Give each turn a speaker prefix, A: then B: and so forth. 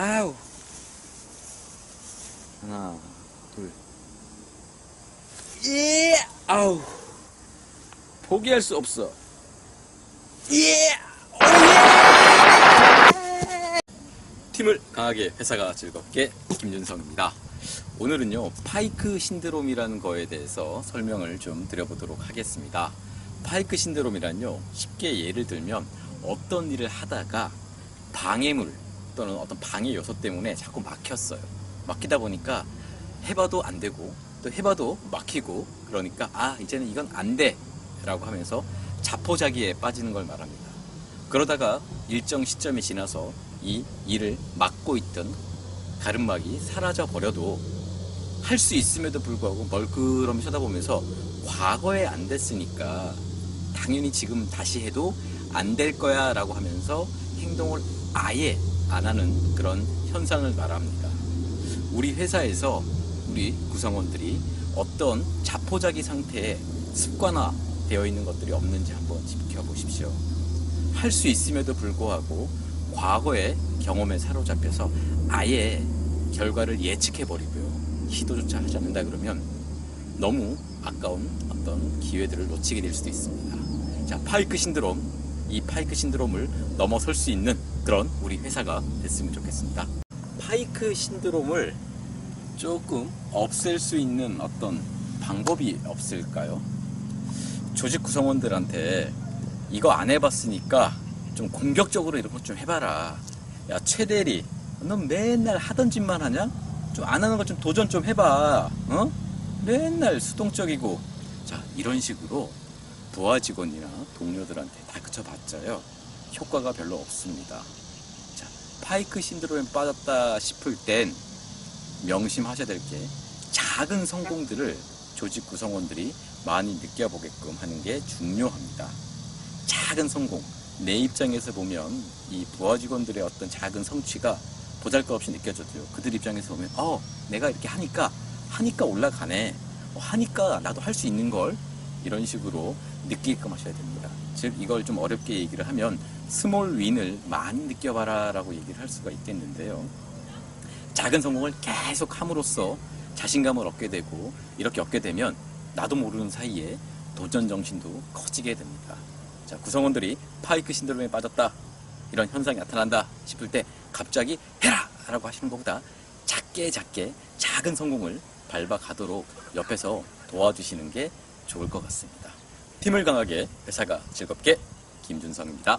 A: 아우. 하나, 둘. 예! 아우. 포기할 수 없어. 예! 팀을 강하게 회사가 즐겁게 김준성입니다. 오늘은요 파이크 신드롬이라는 거에 대해서 설명을 좀 드려보도록 하겠습니다. 파이크 신드롬이란요 쉽게 예를 들면 어떤 일을 하다가 방해물 또는 어떤 방해 요소 때문에 자꾸 막혔어요. 막히다 보니까 해봐도 안 되고 또 해봐도 막히고 그러니까 아 이제는 이건 안 돼 라고 하면서 자포자기에 빠지는 걸 말합니다. 그러다가 일정 시점이 지나서 이 일을 막고 있던 가름막이 사라져 버려도 할 수 있음에도 불구하고 멀끄러미 쳐다보면서 과거에 안 됐으니까 당연히 지금 다시 해도 안 될 거야 라고 하면서 행동을 아예 안 하는 그런 현상을 말합니다. 우리 회사에서 우리 구성원들이 어떤 자포자기 상태에 습관화 되어 있는 것들이 없는지 한번 지켜보십시오. 할 수 있음에도 불구하고 과거의 경험에 사로잡혀서 아예 결과를 예측해 버리고요. 시도조차 하지 않는다 그러면 너무 아까운 어떤 기회들을 놓치게 될 수도 있습니다. 자, 파이크 신드롬. 이 파이크 신드롬을 넘어설 수 있는 그런 우리 회사가 됐으면 좋겠습니다. 파이크 신드롬을 조금 없앨 수 있는 어떤 방법이 없을까요? 조직 구성원들한테 이거 안 해봤으니까 좀 공격적으로 이런 것 좀 해봐라. 야, 최대리, 넌 맨날 하던 짓만 하냐? 좀 안 하는 거좀 도전 좀 해봐. 어? 맨날 수동적이고. 자, 이런 식으로 부하 직원이나 동료들한테 다 그쳐봤자요. 효과가 별로 없습니다. 자, 파이크 신드롬에 빠졌다 싶을 땐 명심하셔야 될 게 작은 성공들을 조직 구성원들이 많이 느껴보게끔 하는 게 중요합니다. 작은 성공. 내 입장에서 보면 이 부하 직원들의 어떤 작은 성취가 보잘 것 없이 느껴져도요. 그들 입장에서 보면 어 내가 이렇게 하니까 하니까 올라가네. 어, 하니까 나도 할 수 있는 걸 이런 식으로 느끼게끔 하셔야 됩니다. 즉 이걸 좀 어렵게 얘기를 하면 스몰 윈을 많이 느껴봐라 라고 얘기를 할 수가 있겠는데요. 작은 성공을 계속 함으로써 자신감을 얻게 되고 이렇게 얻게 되면 나도 모르는 사이에 도전 정신도 커지게 됩니다. 자, 구성원들이 파이크 신드롬에 빠졌다. 이런 현상이 나타난다 싶을 때 갑자기 해라! 라고 하시는 것보다 작게 작게 작은 성공을 밟아가도록 옆에서 도와주시는 게 좋을 것 같습니다. 팀을 강하게 회사가 즐겁게 김준성입니다.